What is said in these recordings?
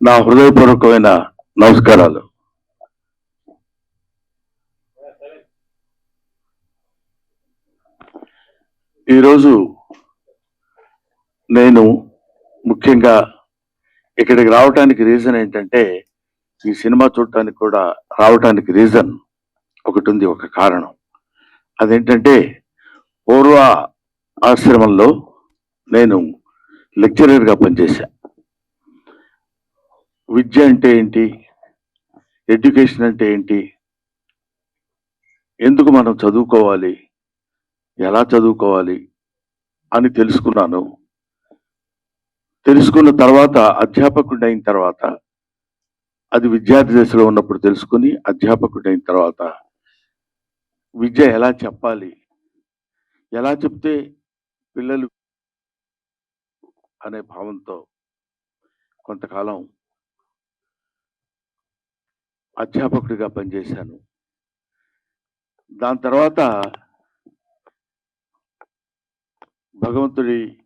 నా హృదయపూర్వకమైన నమస్కారాలు. ఈరోజు నేను ముఖ్యంగా ఇక్కడికి రావటానికి రీజన్ ఏంటంటే ఈ సినిమా చూడటానికి కూడా రావటానికి రీజన్ ఒకటి ఉంది ఒక కారణం. అదేంటంటే పూర్వ ఆశ్రమంలో నేను లెక్చరర్గా పనిచేశాను విద్య అంటే ఏంటి? ఎడ్యుకేషన్ అంటే ఏంటి? ఎందుకు మనం చదువుకోవాలి? ఎలా చదువుకోవాలి? అని తెలుసుకున్నాను. తెలుసుకున్న తర్వాత అధ్యాపకుడు అయిన తర్వాత అది విద్యార్థి దశలో ఉన్నప్పుడు తెలుసుకుని అధ్యాపకుడు అయిన తర్వాత విద్య ఎలా చెప్పాలి? ఎలా చెప్తే పిల్లలు అనే భావంతో కొంతకాలం అధ్యాపకుడిగా పనిచేశాను. దాని తర్వాత భగవంతుడి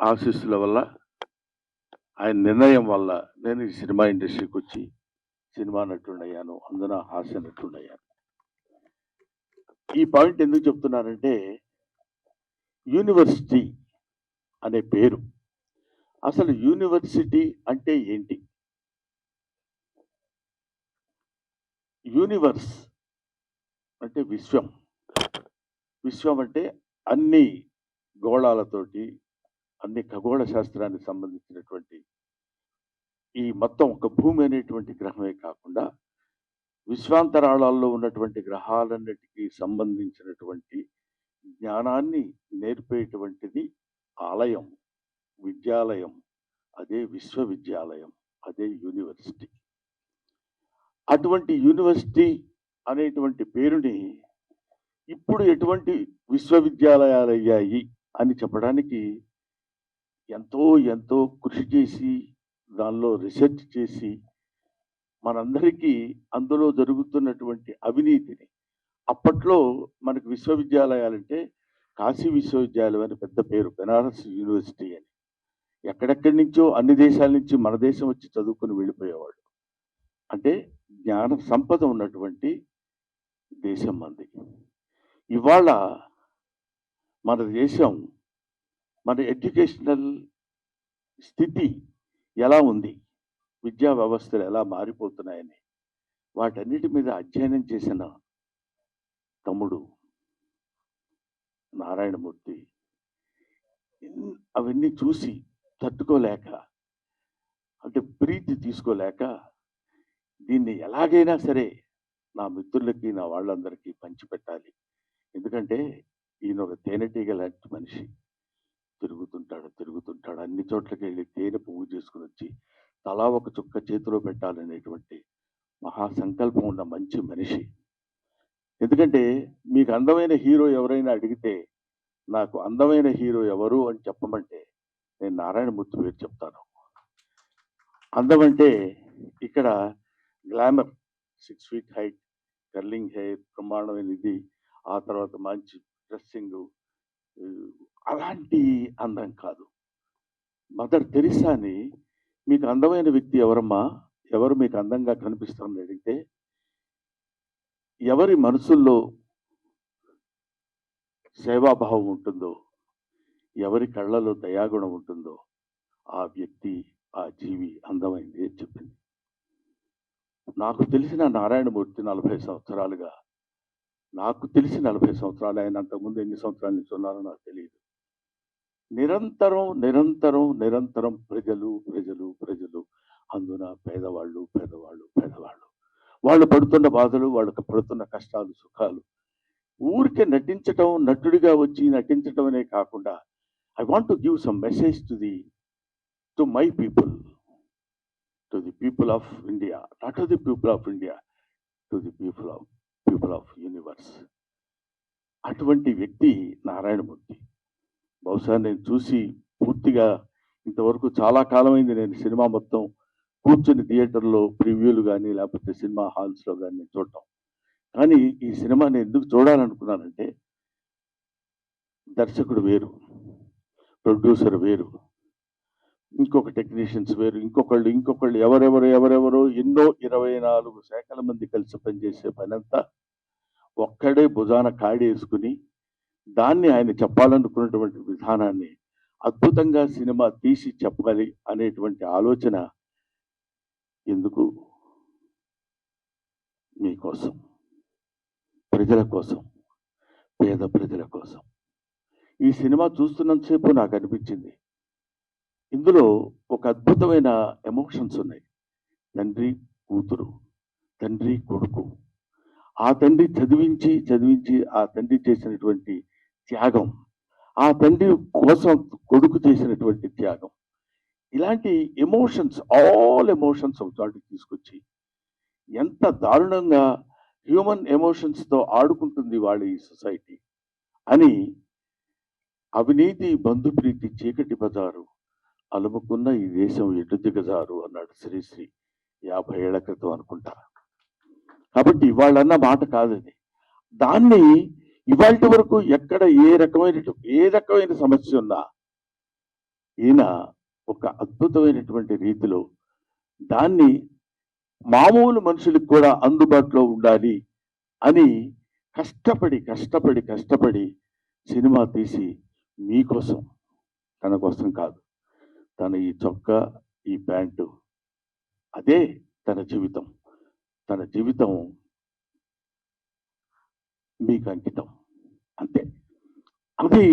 ఆశీస్సుల వల్ల ఆయన నిర్ణయం వల్ల నేను ఈ సినిమా ఇండస్ట్రీకి వచ్చి సినిమా నటుడయ్యాను అందున హాస్య నటుడయ్యాను. ఈ పాయింట్ ఎందుకు చెప్తున్నానంటే యూనివర్సిటీ అనే పేరు. అసలు యూనివర్సిటీ అంటే ఏంటి? యూనివర్స్ అంటే విశ్వం. విశ్వం అంటే అన్ని గోళాలతోటి అన్ని ఖగోళ శాస్త్రానికి సంబంధించినటువంటి ఈ మొత్తం ఒక భూమి అనేటువంటి గ్రహమే కాకుండా విశ్వాంతరాళాల్లో ఉన్నటువంటి గ్రహాలన్నిటికీ సంబంధించినటువంటి జ్ఞానాన్ని నేర్పేటువంటిది ఆలయం విద్యాలయం అదే విశ్వవిద్యాలయం అదే యూనివర్సిటీ. అటువంటి యూనివర్సిటీ అనేటువంటి పేరుని ఇప్పుడు ఎటువంటి విశ్వవిద్యాలయాలు అయ్యాయి అని చెప్పడానికి ఎంతో ఎంతో కృషి చేసి దానిలో రీసెర్చ్ చేసి మనందరికీ అందులో జరుగుతున్నటువంటి అవినీతిని. అప్పట్లో మనకు విశ్వవిద్యాలయాలంటే కాశీ విశ్వవిద్యాలయం అని పెద్ద పేరు బెనారస్ యూనివర్సిటీ అని. ఎక్కడెక్కడి నుంచో అన్ని దేశాల నుంచి మన దేశం వచ్చి చదువుకుని వెళ్ళిపోయేవాడు. అంటే జ్ఞాన సంపద ఉన్నటువంటి దేశం మంది ఇవాళ మన దేశం మన ఎడ్యుకేషనల్ స్థితి ఎలా ఉంది? విద్యా వ్యవస్థలు ఎలా మారిపోతున్నాయని వాటన్నిటి మీద అధ్యయనం చేసిన తమ్ముడు నారాయణమూర్తి అవన్నీ చూసి తట్టుకోలేక అంటే ప్రీతి తీసుకోలేక దీన్ని ఎలాగైనా సరే నా మిత్రులకి నా వాళ్ళందరికీ పంచిపెట్టాలి. ఎందుకంటే ఈయన ఒక తేనెటీగ లాంటి మనిషి. తిరుగుతుంటాడు తిరుగుతుంటాడు. అన్ని చోట్లకి వెళ్ళి తేనె పువ్వు చేసుకుని వచ్చి తలా ఒక చుక్క చేతిలో పెట్టాలనేటువంటి మహా సంకల్పం ఉన్న మంచి మనిషి. ఎందుకంటే మీకు అందమైన హీరో ఎవరైనా అడిగితే నాకు అందమైన హీరో ఎవరు అని చెప్పమంటే నేను నారాయణమూర్తి పేరు చెప్తాను. అందమంటే ఇక్కడ glamour six feet height curling hair బ్రహ్మాండమైన ఇది ఆ తర్వాత మంచి డ్రెస్సింగ్ అలాంటి అందం కాదు. మదర్ తెరిసాని మీకు అందమైన వ్యక్తి ఎవరమ్మా? ఎవరు మీకు అందంగా కనిపిస్తారని అడిగితే ఎవరి మనసుల్లో సేవాభావం ఉంటుందో ఎవరి కళ్ళలో దయాగుణం ఉంటుందో ఆ వ్యక్తి ఆ జీవి అందమైంది అని చెప్పింది. నాకు తెలిసిన నారాయణమూర్తి నలభై సంవత్సరాలుగా నాకు తెలిసి నలభై సంవత్సరాలు ఆయన అంతకుముందు ఎన్ని సంవత్సరాల నుంచి ఉన్నారో నాకు తెలియదు. నిరంతరం నిరంతరం నిరంతరం ప్రజలు ప్రజలు ప్రజలు అందున పేదవాళ్ళు పేదవాళ్ళు పేదవాళ్ళు. వాళ్ళు పడుతున్న బాధలు వాళ్ళకి పడుతున్న కష్టాలు సుఖాలు. ఊరికే నటించటం నటుడిగా వచ్చి నటించటం అనే కాకుండా I want to give some message to the to my people to the people of India not the people of India to the people of people of universe అటువంటి వ్యక్తి నారాయణమూర్తి బహుశా నేను చూసి పూర్తిగా ఇంతవరకు చాలా కాలమైంది నేను సినిమా మొత్తం కూర్చుని థియేటర్లో ప్రివ్యూలు కానీ లేకపోతే సినిమా హాల్స్లో కానీ నేను చూడటం. కానీ ఈ సినిమా నేను ఎందుకు చూడాలనుకున్నానంటే దర్శకుడు వేరు ప్రొడ్యూసర్ వేరు. ఇంకొక టెక్నీషియన్స్ వేరు ఇంకొకళ్ళు ఇంకొకళ్ళు ఎవరెవరు ఎవరెవరు ఎన్నో ఇరవై నాలుగు శాఖల మంది కలిసి పనిచేసే పనంతా ఒక్కడే భుజాన కాడేసుకుని దాన్ని ఆయన చెప్పాలనుకున్నటువంటి విధానాన్ని అద్భుతంగా సినిమా తీసి చెప్పాలి అనేటువంటి ఆలోచన ఎందుకు? మీకోసం ప్రజల కోసం పేద ప్రజల కోసం. ఈ సినిమా చూస్తున్నంతసేపు నాకు అనిపించింది. ఇందులో ఒక అద్భుతమైన ఎమోషన్స్ ఉన్నాయి. తండ్రి కూతురు తండ్రి కొడుకు. ఆ తండ్రి చదివించి చదివించి ఆ తండ్రి చేసినటువంటి త్యాగం ఆ తండ్రి కోసం కొడుకు చేసినటువంటి త్యాగం ఇలాంటి ఎమోషన్స్ ఆల్ ఎమోషన్స్ ఒక చోటు తీసుకొచ్చి ఎంత దారుణంగా హ్యూమన్ ఎమోషన్స్తో ఆడుకుంటుంది వాళ్ళ ఈ సొసైటీ అని అవినీతి బంధుప్రీతి చీకటి బజారు అలుముకున్న ఈ దేశం ఎటు దిగజారు అన్నాడు శ్రీశ్రీ యాభై ఏళ్ళ క్రితం అనుకుంటా. కాబట్టి వాళ్ళన్న మాట కాదని దాన్ని ఇవాళ వరకు ఎక్కడ ఏ రకమైన ఏ రకమైన సమస్య ఉన్నా ఈయన ఒక అద్భుతమైనటువంటి రీతిలో దాన్ని మామూలు మనుషులకు కూడా అందుబాటులో ఉండాలి అని కష్టపడి కష్టపడి కష్టపడి సినిమా తీసి మీకోసం తన కోసం కాదు. తన ఈ చొక్కా ఈ ప్యాంటు అదే తన జీవితం. తన జీవితం మీకు అంకితం. అంతే. అది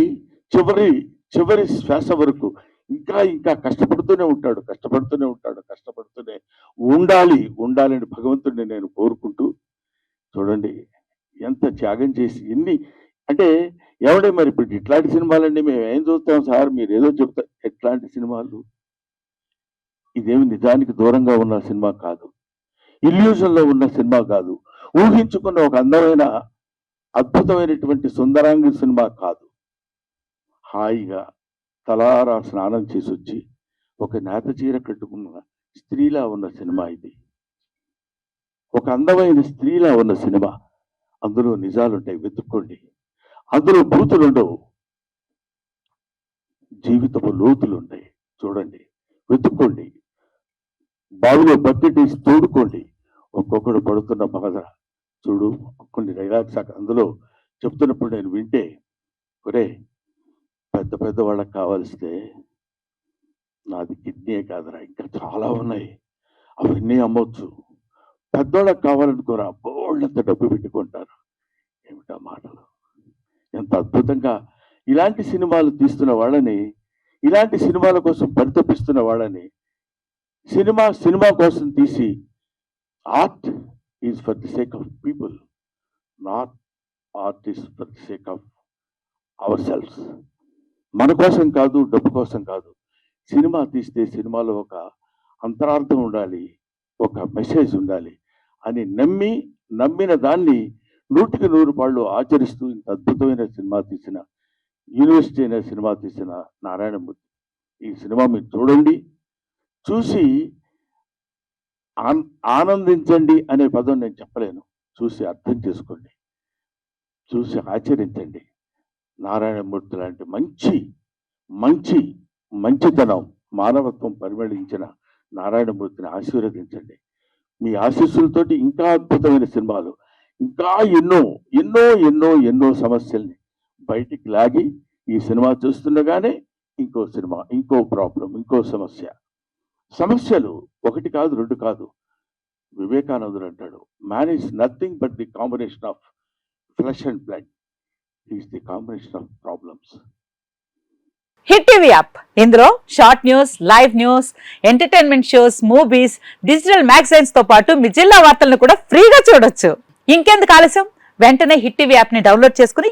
చివరి చివరి శ్వాస వరకు ఇంకా ఇంకా కష్టపడుతూనే ఉంటాడు కష్టపడుతూనే ఉంటాడు కష్టపడుతూనే ఉండాలి ఉండాలని భగవంతుడిని నేను కోరుకుంటూ చూడండి ఎంత త్యాగం చేసి ఎన్ని అంటే ఎవడే మరి ఇప్పుడు ఇట్లాంటి సినిమాలండి మేము ఏం చూస్తాం సార్? మీరు ఏదో చెప్తా ఇట్లాంటి సినిమాలు ఇదేమి నిజానికి దూరంగా ఉన్న సినిమా కాదు. ఇల్యూజన్లో ఉన్న సినిమా కాదు. ఊహించుకున్న ఒక అందమైన అద్భుతమైనటువంటి సుందరాంగి సినిమా కాదు. హాయిగా తలారా స్నానం చేసి వచ్చి ఒక నేత చీర కట్టుకున్న స్త్రీలా ఉన్న సినిమా ఇది. ఒక అందమైన స్త్రీలా ఉన్న సినిమా. అందులో నిజాలుంటాయి వెతుక్కోండి. అందులో భూతులుండవు జీవితపు లోతులు ఉన్నాయి. చూడండి వెతుక్కోండి. బావిలో బకెట్ వేసి తోడుకోండి. ఒక్కొక్కడు పడుతున్న బాధ. చూడు కొన్ని డైలాగ్స్ అందులో చెప్తున్నప్పుడు నేను వింటే ఒరే పెద్ద పెద్ద వాళ్ళకి కావాల్స్తే నాది కిడ్నీ కాదురా ఇంకా చాలా ఉన్నాయి. అవన్నీ అమ్మవచ్చు పెద్దోళ్ళకి కావాలనుకోరా బోళ్ళంత డబ్బు పెట్టుకుంటారు. ఏమిటా మాటలు? ఎంత అద్భుతంగా ఇలాంటి సినిమాలు తీస్తున్న వాళ్ళని ఇలాంటి సినిమాల కోసం పరితపిస్తున్న వాళ్ళని సినిమా సినిమా కోసం తీసి art is for the sake of people not art is for the sake of our selfs మన కోసం కాదు డబ్బు కోసం కాదు. సినిమా తీస్తే సినిమాలో ఒక అంతరార్థం ఉండాలి ఒక మెసేజ్ ఉండాలి అని నమ్మి నమ్మిన దాన్ని నూటికి నూరు పాళ్ళు ఆచరిస్తూ ఇంత అద్భుతమైన సినిమా తీసిన యూనివర్సిటీ అనే సినిమా తీసిన నారాయణమూర్తి. ఈ సినిమా మీరు చూడండి. చూసి ఆన్- ఆనందించండి అనే పదం నేను చెప్పలేను. చూసి అర్థం చేసుకోండి. చూసి ఆచరించండి. నారాయణమూర్తి లాంటి మంచి మంచి మంచితనం మానవత్వం పరిమళించిన నారాయణమూర్తిని ఆశీర్వదించండి. మీ ఆశీస్సులతోటి ఇంకా అద్భుతమైన సినిమాలు ఇంకా ఎన్నో ఎన్నో ఎన్నో ఎన్నో సమస్యల్ని బయటికి లాగి ఈ సినిమా చూస్తుండగానే ఇంకో సినిమా ఇంకో ప్రాబ్లం ఇంకో సమస్య. సమస్యలు ఒకటి కాదు రెండు కాదు. వివేకానందుడు అంటాడు man is nothing but the combination of flesh and blood is the combination of problems hit TV app. ఇందులో short news live news entertainment shows movies digital మ్యాగజైన్స్తో పాటు మీ జిల్లా వార్తలను కూడా ఫ్రీగా చూడొచ్చు. ఇంకెందుకు ఆలస్యం? వెంటనే హిట్ టీవీ యాప్ని డౌన్లోడ్ చేసుకుని